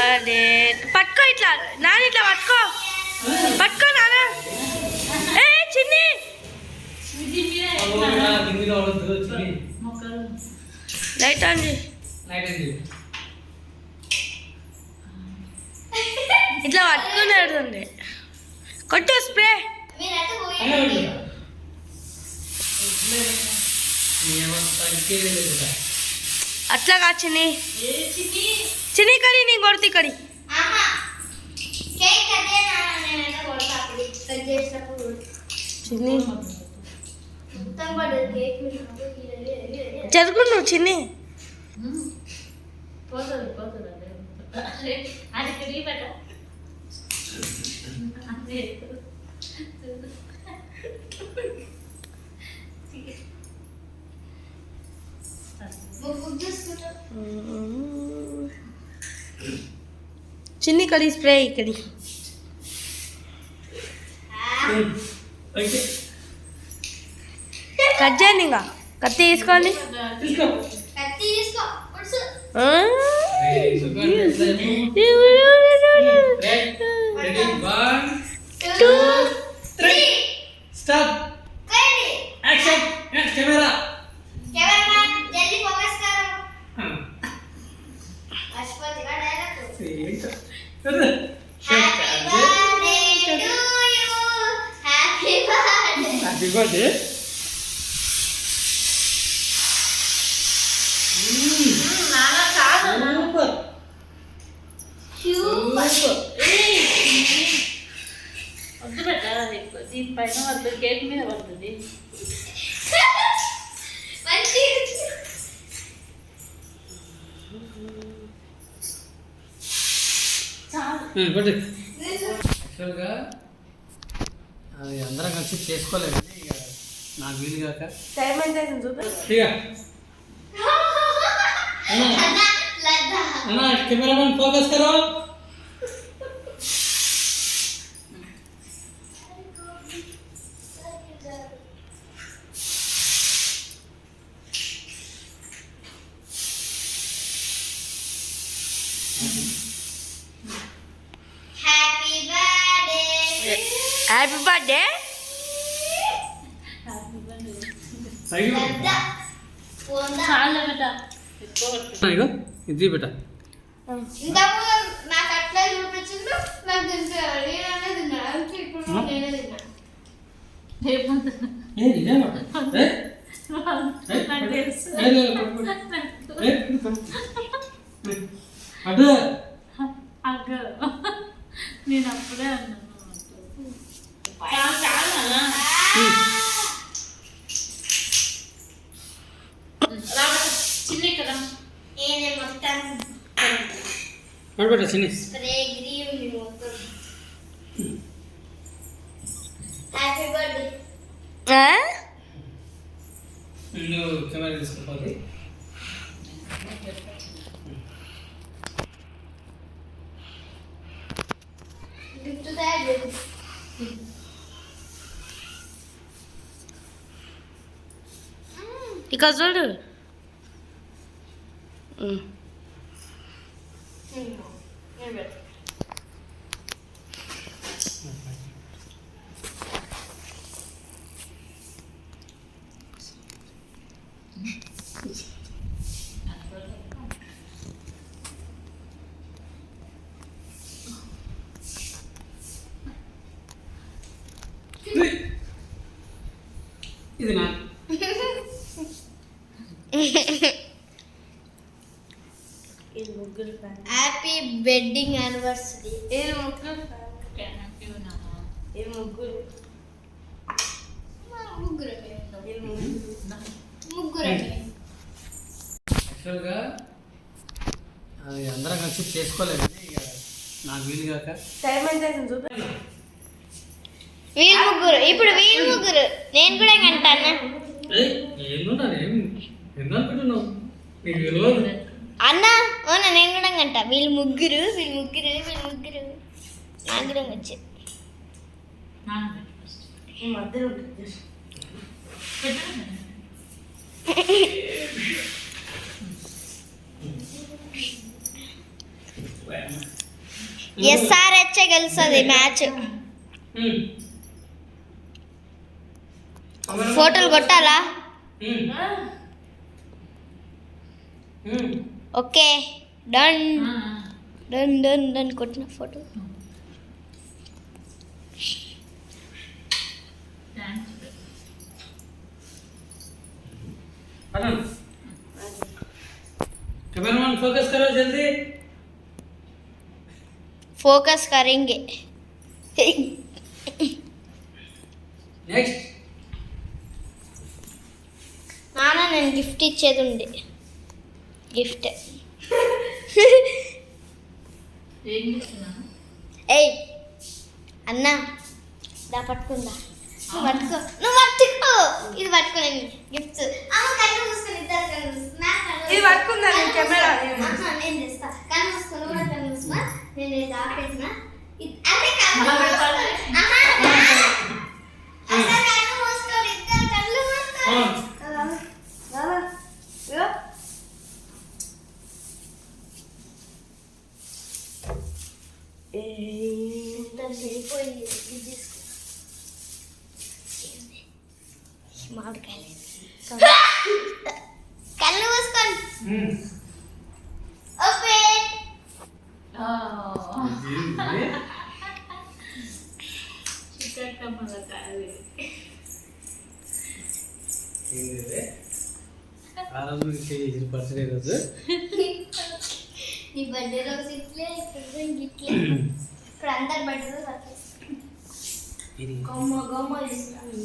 అదే పట్టుకో ఇట్లా. నాన్న ఇట్లా పట్టుకో. పట్టుకో నాన్న. ఏ చిన్ని. లైట్ అండి ఇట్లా పట్టుకుని కొట్టు స్ప్రే. అట్లా కా చిన్ని. చిన్ని కడి నీ కొడుతు కడి చిన్ని. జరుగు నువ్వు చిన్ని? పోతుంది పోతుంది అదే అది తిరిగి పెట్ట అదే చిన్ని కడి స్ప్రే ఇక్కడి. కట్ చేయండి ఇంకా. కత్తి తీసుకోండి. తీసుకో దీనిపైన వద్దు కేక్ మీద పడుతుంది. యాక్చువల్గా అది అందరం కలిసి చేసుకోలేదు ఇక నాకు వీలు కాక. టైం ఎంత అయింది చూపి ఇక. అన్నా కెమెరామెన్ ఫోకస్ కరో. హ్యాపీ బర్త్డే ఇది ఇంతకుముందు నాకు అట్లా చూపించిండు నాకు తింటాడు నేననే తిన్నా అందుకే ఇప్పుడు నేనే ఏ ఇదే మాట ఏ నాకు తెలుసు. ఏ, లే, లే, పట్టు, పట్టు. ఏ, పట్టు. అటు అగ్గ నేను అప్పుడే అన్నాను చాలు చాలు అలా రాబట్ట చిన్న ఇక్కడ నేనే మొత్తం పెట్ట చిన్ని. స్ప్రే గ్రీన్ మొత్తం. హ్యాపీ బర్త్డే నువ్వు కెమెరా తీసుకోవాలి గిఫ్ట్ తయారు చేసి ఇక చూడు. ఉమ్. నేను పెడతా ఇది నా ఇది ముగ్గురు హ్యాపీ వెడ్డింగ్ యానివర్సరీ ఇది ముగ్గురు ఇది ముగ్గురు? ముగ్గురు ముగ్గురు? యాక్చువల్గా అది అందరం కలిసి చేసుకోలేదు నాకు వీలు కాక. టైం ఎంత వీళ్ళు ముగ్గురు. ఇప్పుడు వీళ్ళు ముగ్గురు. నేను కూడా ఏంటో ఏం ఎందుకు అనుకుంటున్నావు నీకు తెలియదు. అన్న అవునా నేను కూడా అంట. వీళ్ళు ముగ్గురు వీళ్ళు ముగ్గురు వీళ్ళు ముగ్గురు. నాకు కూడా వచ్చి ఎస్ఆర్హెచ్ గెలుస్తుంది మ్యాచ్. Hmm. ఫోటోలు కొట్టాలా? Hmm. Hmm. okay done done done done కొట్టిన ఫోటో पठान कैमरामैन फोकस करो जल्दी ఫోకస్ కరెంగే नेक्स्ट నాన్న నేను గిఫ్ట్ ఇచ్చేది ఉంది గిఫ్ట్. ఏయ్ అన్నా దా పట్టుకుందా? నువ్వు పట్టుకో. నువ్వు పట్టుకో. ఇది పట్టుకో నేను గిఫ్ట్. అమ్మ కళ్ళు మూసుకొని ఇద్దరు కళ్ళు ఇది పట్టుకుందా నేను కెమెరా? నేను తెస్తా కళ్ళు మూసుకొని కూడా కళ్ళు మూసుకో. నేను ఇది ఆపేసిన ఇది- అంటే కళ్ళు మళ్ళీ మూసుకో. పెట్టాలి. ఆహా. అసలు కళ్ళు మూసుకోండి ఇద్దరు కళ్ళు మూసుకోండి ఇద్దరు వెళ్ళిపోయింది ఇది తీసుకో మామిడికాయలు కళ్ళు మూసుకోండి. ఓపెన్. చికెన్ మళ్ళీ కాదు ఆ రోజు చేసిన బర్త్డే రోజు నీ బర్త్డే రోజు ఇట్లే ప్రెసెంట్ ఇట్లే ఇప్పుడు అందరు బర్త్డే రోజు అట్లే. గమ్మ గమ్మ ఇస్తాను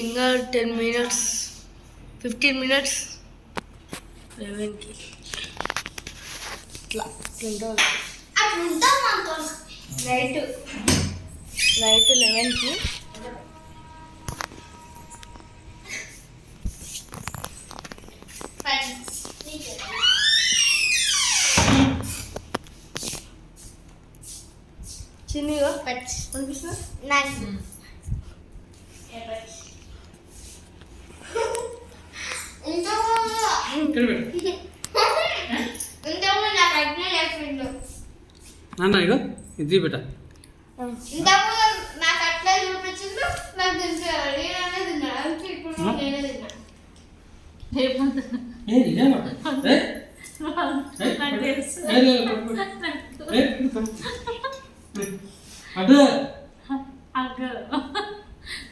ఇంకా టెన్ మినిట్స్ ఫిఫ్టీన్ మినిట్స్ లెవెన్కి ఇట్లా ఇట్లా అట్లా ఉంటాం అనుకోను నైట్ నైట్ లెవెన్కి చిన్నగా పచ్చి నాన్న ఇగో ఇది బిడ్డ ఇంతకుముందు నాకు అట్లా చూపించిండు నాకు తినిపించాడు నేననే తిన్నా అంటే ఇప్పుడు నేనే తిన్నా ఏమంటున్నా ఏ నిజమా ఏ నాకు తెలుసు ఏ, లే, లే, పట్టు, పట్టు. ఏ, పట్టు. అటు అగ్గ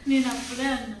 నేను అప్పుడే అన్నాను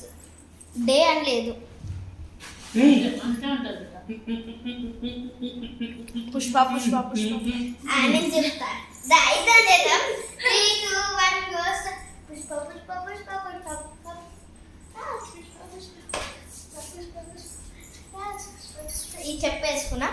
డే అని లేదు. పుష్ప పుష్ప పుష్ప. Two one చెప్పేసుకున్నా.